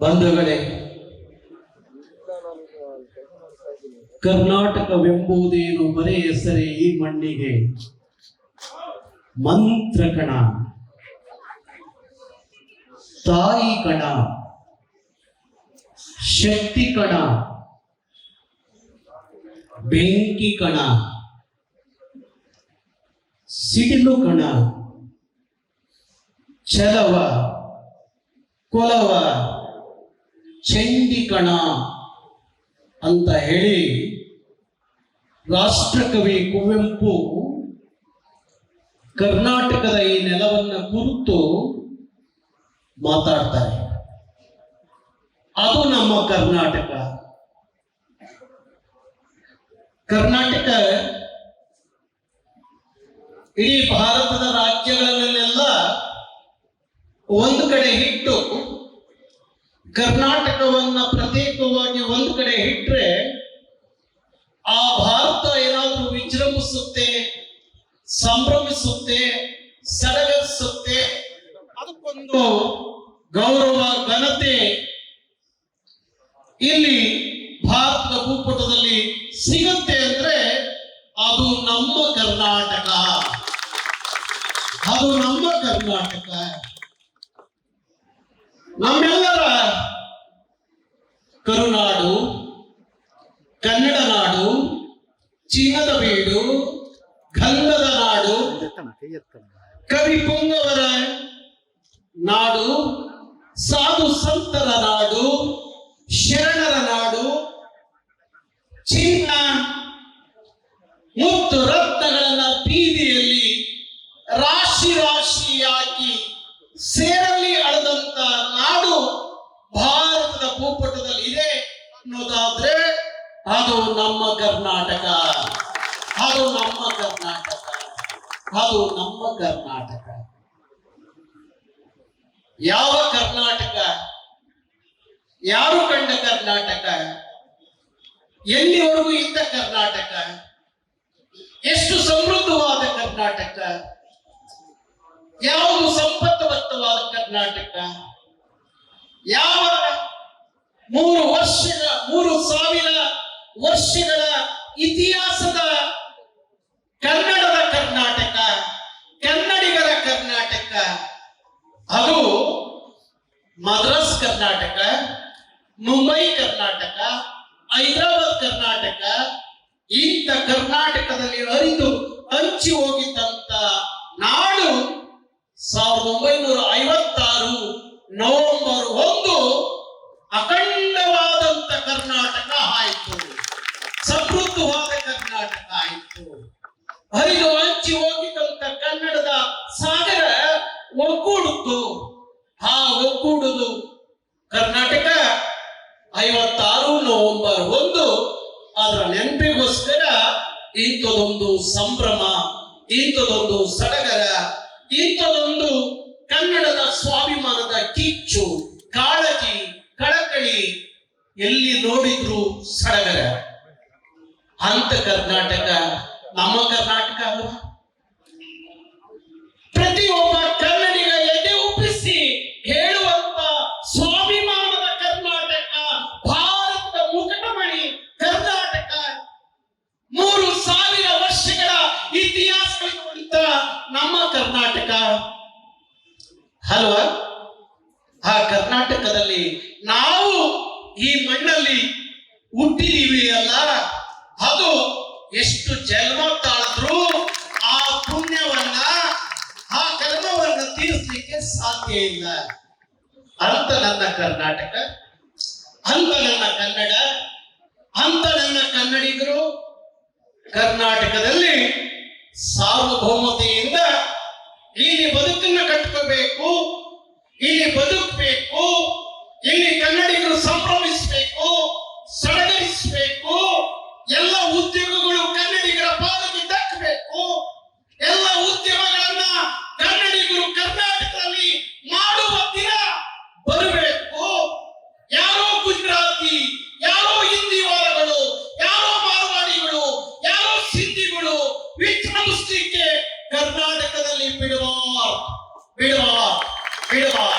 ಬಂಧುಗಳೇ. ಕರ್ನಾಟಕವೆಂಬುದೇನು ಬರೇ ಹೆಸರೇ ಈ ಮಣ್ಣಿಗೆ? ಮಂತ್ರ ಕಣ, ತಾಯಿ ಕಣ, ಶಕ್ತಿ ಕಣ, ಬೆಂಕಿ ಕಣ, ಸಿಡಿಲು ಕಣ. ಛಲವ, ಕೊಲವ ಚಂಡಿ ಕಣ ಅಂತ ಹೇಳಿ ರಾಷ್ಟ್ರಕವಿ ಕುವೆಂಪು ಕರ್ನಾಟಕದ ಈ ನೆಲವನ್ನ ಕುರಿತು ಮಾತಾಡ್ತಾರೆ. ಅದು ನಮ್ಮ ಕರ್ನಾಟಕ. ಕರ್ನಾಟಕ ಇಡೀ ಭಾರತದ ರಾಜ್ಯಗಳನ್ನೆಲ್ಲ ಒಂದು ಕಡೆ ಇಟ್ಟು ಕರ್ನಾಟಕವನ್ನ ಪ್ರತ್ಯೇಕವಾಗಿ ಒಂದು ಕಡೆ ಇಟ್ರೆ ಆ ಭಾರತ ಏನಾದರೂ ವಿಜೃಂಭಿಸುತ್ತೆ, ಸಂಭ್ರಮಿಸುತ್ತೆ, ಸಡಗರಿಸುತ್ತೆ, ಅದಕ್ಕೊಂದು ಗೌರವ, ಘನತೆ ಇಲ್ಲಿ ಭಾರತದ ಭೂಪಟದಲ್ಲಿ ಸಿಗುತ್ತೆ ಅಂದ್ರೆ ಅದು ನಮ್ಮ ಕರ್ನಾಟಕ. ಅದು ನಮ್ಮ ಕರ್ನಾಟಕ. ನಮ್ಮೆಲ್ಲರ ಕರುನಾಡು, ಕನ್ನಡ ನಾಡು, ಚಿನ್ನದ ಬೀಡು, ಗಂಧದ ನಾಡು, ಕವಿ ಪುಂಗವರ ನಾಡು, ಸಾಧು ಸಂತರ ನಾಡು, ಶರಣರ ನಾಡು, ಚಿನ್ನ, ಮುತ್ತು ಅದು ನಮ್ಮ ಕರ್ನಾಟಕ. ಅದು ನಮ್ಮ ಕರ್ನಾಟಕ. ಅದು ನಮ್ಮ ಕರ್ನಾಟಕ. ಯಾವ ಕರ್ನಾಟಕ? ಯಾರು ಕಂಡ ಕರ್ನಾಟಕ? ಎಲ್ಲಿವರೆಗೂ ಇದ್ದ ಕರ್ನಾಟಕ? ಎಷ್ಟು ಸಮೃದ್ಧವಾದ ಕರ್ನಾಟಕ? ಯಾವುದು ಸಂಪತ್ತವತ್ತವಾದ ಕರ್ನಾಟಕ? ಯಾವ ಮೂರು ವರ್ಷದ, ಮೂರು ವರ್ಷಗಳ ಇತಿಹಾಸದ ಕನ್ನಡದ ಕರ್ನಾಟಕ, ಕನ್ನಡಿಗರ ಕರ್ನಾಟಕ, ಅದು ಮದ್ರಾಸ್ ಕರ್ನಾಟಕ, ಮುಂಬೈ ಕರ್ನಾಟಕ, ಹೈದರಾಬಾದ್ ಕರ್ನಾಟಕ, ಇಂಥ ಕರ್ನಾಟಕದಲ್ಲಿ ಅರಿದು ಹಂಚಿ ಹೋಗಿದ್ದಂತ ನಾಡು ಸಾವಿರದ ಒಂಬೈನೂರ ಐವತ್ತಾರು ನವೆಂಬರ್ ಒಂದು ಅಖಂಡವಾದಂತ ಕರ್ನಾಟಕ ಆಯಿತು ಸಮೃದ್ಧವಾದ ಕರ್ನಾಟಕ ಆಯಿತು ಹರಿದು ಹಂಚಿ ಹೋಗಿದ್ದಂತ ಕನ್ನಡದ ಸಾಗರ ಒಗ್ಗೂಡುತ್ತು ಆ ಒಗ್ಗೂಡುದು ಕರ್ನಾಟಕ ಐವತ್ತಾರು, ನವೆಂಬರ್ ಒಂದು. ಅದರ ನೆನಪಿಗೋಸ್ಕರ ಇಂಥದೊಂದು ಸಂಭ್ರಮ, ಇಂಥದೊಂದು ಸಡಗರ, ಇಂಥದೊಂದು ಕನ್ನಡದ ಸ್ವಾಭಿಮಾನದ ಕಿಚ್ಚು, ಕಾಳಜಿ, ಕಳಕಳಿ ಎಲ್ಲಿ ನೋಡಿದ್ರು ಸಡಗರ. ಅಂತ ಕರ್ನಾಟಕ ನಮ್ಮ ಕರ್ನಾಟಕ ಅಲ್ವಾ ಪ್ರತಿಯೊಬ್ಬ ಕನ್ನಡಿಗ ಎದೆ ಉಬ್ಬಿಸಿ ಹೇಳುವಂತ ಸ್ವಾಭಿಮಾನದ ಕರ್ನಾಟಕ, ಭಾರತದ ಮುಕಟಮಣಿ ಕರ್ನಾಟಕ. ಮೂರು ಸಾವಿರ ವರ್ಷಗಳ ಇತಿಹಾಸ ನಮ್ಮ ಕರ್ನಾಟಕ. ಅಲ್ವಾ? ಆ ಕರ್ನಾಟಕದಲ್ಲಿ ನಾವು ಈ ಮಣ್ಣಲ್ಲಿ ಹುಟ್ಟಿದೀವಿ ಅಲ್ಲ? ಅದು ಎಷ್ಟು ಜನ್ಮ ತಾಳಿದ್ರು ಆ ಪುಣ್ಯವನ್ನ, ಆ ಕರ್ಮವನ್ನ ತೀರಿಸಲಿಕ್ಕೆ ಸಾಧ್ಯ ಇಲ್ಲ. ಅಂತ ನನ್ನ ಕರ್ನಾಟಕ, ಅಂತ ನನ್ನ ಕನ್ನಡ, ಅಂತ ನನ್ನ ಕನ್ನಡಿಗರು ಕರ್ನಾಟಕದಲ್ಲಿ ಸಾರ್ವಭೌಮತೆಯಿಂದ ಇಲ್ಲಿ ಬದುಕನ್ನ ಕಟ್ಕೋಬೇಕು, ಇಲ್ಲಿ ಬದುಕಬೇಕು ಇಲ್ಲಿ ಕನ್ನಡಿಗರು ಸಂಭ್ರಮಿಸಬೇಕು ಸಡಗರಿಸಬೇಕು ಎಲ್ಲ ಉದ್ಯೋಗಗಳು ಕನ್ನಡಿಗರ ಪಾಲಿಗೆ ದಕ್ಕಬೇಕು ಎಲ್ಲ ಉದ್ಯಮಗಳನ್ನ ಕನ್ನಡಿಗರು ಕರ್ನಾಟಕದಲ್ಲಿ ಮಾಡುವ ದಿನ ಬರಬೇಕು ಯಾರೋ ಗುಜರಾತಿ ಯಾರೋ ಹಿಂದಿವಾರಗಳು ಯಾರೋ ಮಾರ್ವಾಡಿಗಳು ಯಾರೋ ಸಿಂಧಿಗಳು ವಿಜೃಂಭಿಸಲಿಕ್ಕೆ ಕರ್ನಾಟಕದಲ್ಲಿ ಬಿಡುವ ಬಿಡುವ ಬಿಡುವ.